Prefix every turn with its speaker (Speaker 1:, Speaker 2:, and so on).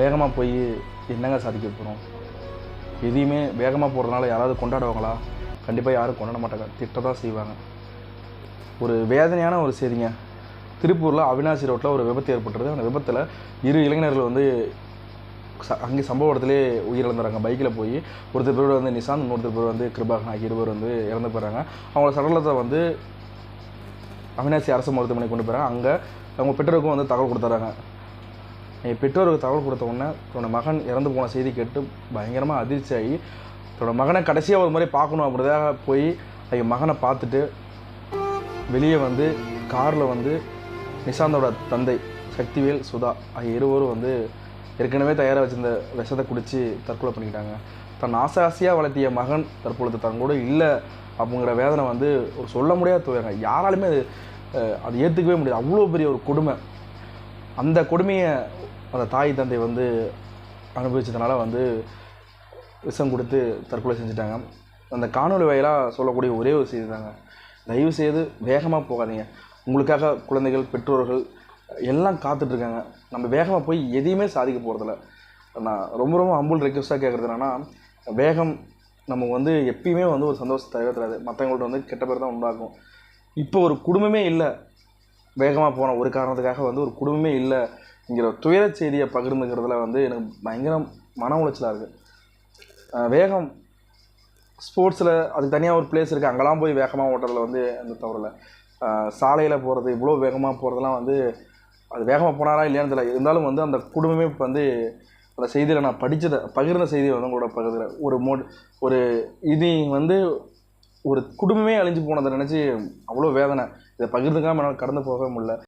Speaker 1: வேகமாக போய் என்னங்க சாதிக்க போகிறோம் எதையுமே வேகமாக போகிறதுனால யாராவது கொண்டாடுவாங்களா? கண்டிப்பாக யாரும் கொண்டாட மாட்டாங்க. திட்ட தான் செய்வாங்க. ஒரு வேதனையான ஒரு செய்திங்க. திருப்பூரில் அவினாசி ரோட்டில் ஒரு விபத்து ஏற்பட்டுருது அந்த விபத்தில் இரு இளைஞர்கள் வந்து ச அங்கே சம்பவ இடத்துலே உயிரிழந்துறாங்க. பைக்கில் போய் ஒருத்தர் பேர் வந்து நிசாந்த் இன்னொருத்தர் பேர் வந்து கிருபாகன் ஆகிய இருவர் வந்து இறந்து போகிறாங்க அவங்களோட சடலத்தை வந்து அவினாசி அரசு மருத்துவமனை கொண்டு போகிறாங்க அங்கே அவங்க பெற்றோருக்கும் வந்து தகவல் கொடுத்துறாங்க. என் பெற்றோருக்கு தகவல் கொடுத்த உடனே தன்னோட மகன் இறந்து போன செய்தி கேட்டு பயங்கரமாக அதிர்ச்சி ஆகி தன்னோட மகனை கடைசியாக ஒரு முறை பார்க்கணும் அப்படிதாக போய் என் மகனை பார்த்துட்டு வெளியே வந்து காரில் வந்து நிசாந்தோட தந்தை சக்திவேல் சுதா ஆகிய இருவரும் வந்து ஏற்கனவே தயாராக வச்சிருந்த விஷத்தை குடித்து தற்கொலை பண்ணிக்கிட்டாங்க. தன் ஆசை ஆசையாக வளர்த்திய மகன் தற்பொழுது தன் கூட இல்லை அப்படிங்கிற வேதனை வந்து ஒரு சொல்ல முடியாத துவைங்க யாராலுமே அது அது ஏற்றுக்கவே முடியாது. அவ்வளோ பெரிய ஒரு கொடுமை. அந்த கொடுமையை அந்த தாய் தந்தை வந்து அனுபவிச்சதுனால வந்து விஷம் கொடுத்து தற்கொலை செஞ்சுட்டாங்க. அந்த காணொளி வாயிலாக சொல்லக்கூடிய ஒரே ஒரு செய்தி தாங்க. தயவு செய்து வேகமாக போகாதீங்க. உங்களுக்காக குழந்தைகள் பெற்றோர்கள் எல்லாம் காத்துட்ருக்காங்க. நம்ம வேகமாக போய் எதையுமே சாதிக்க போகிறதில்ல நான் ரொம்ப ரொம்ப அம்புல் ரெக்வஸ்ட்டாக கேட்குறது என்னென்னா வேகம் நமக்கு வந்து எப்பயுமே வந்து ஒரு சந்தோஷத்தை தரவே தராது மற்றவங்கள்ட்ட வந்து கெட்ட பேர் தான் உண்டாகும். இப்போ ஒரு குடும்பமே இல்லை. வேகமாக போன ஒரு காரணத்துக்காக வந்து ஒரு குடும்பமே இல்லைங்கிற துயர செய்தியை பகிர்ந்துக்கிறதுல வந்து எனக்கு பயங்கர மன உளைச்சலாக இருக்குது வேகம் ஸ்போர்ட்ஸில் அதுக்கு தனியாக ஒரு பிளேஸ் இருக்குது அங்கெல்லாம் போய் வேகமாக ஓட்டுறதுல வந்து எந்த தவறில்லை சாலையில் போகிறது இவ்வளோ வேகமாக போகிறதுலாம் வந்து அது வேகமாக போனாரா இல்லையான்னு தெரியல. இருந்தாலும் வந்து அந்த குடும்பமே இப்போ வந்து அந்த செய்தியில் நான் படித்ததை பகிர்ந்த செய்தியை வந்து உங்களோட பகிர்ந்துறேன் ஒரு மோட் ஒரு இது வந்து ஒரு குடும்பமே அழிஞ்சு போனதை நினச்சி அவ்வளோ வேதனை. இதை பகிர்ந்துக்காமல் என்னால் கடந்து போகவே முடியல.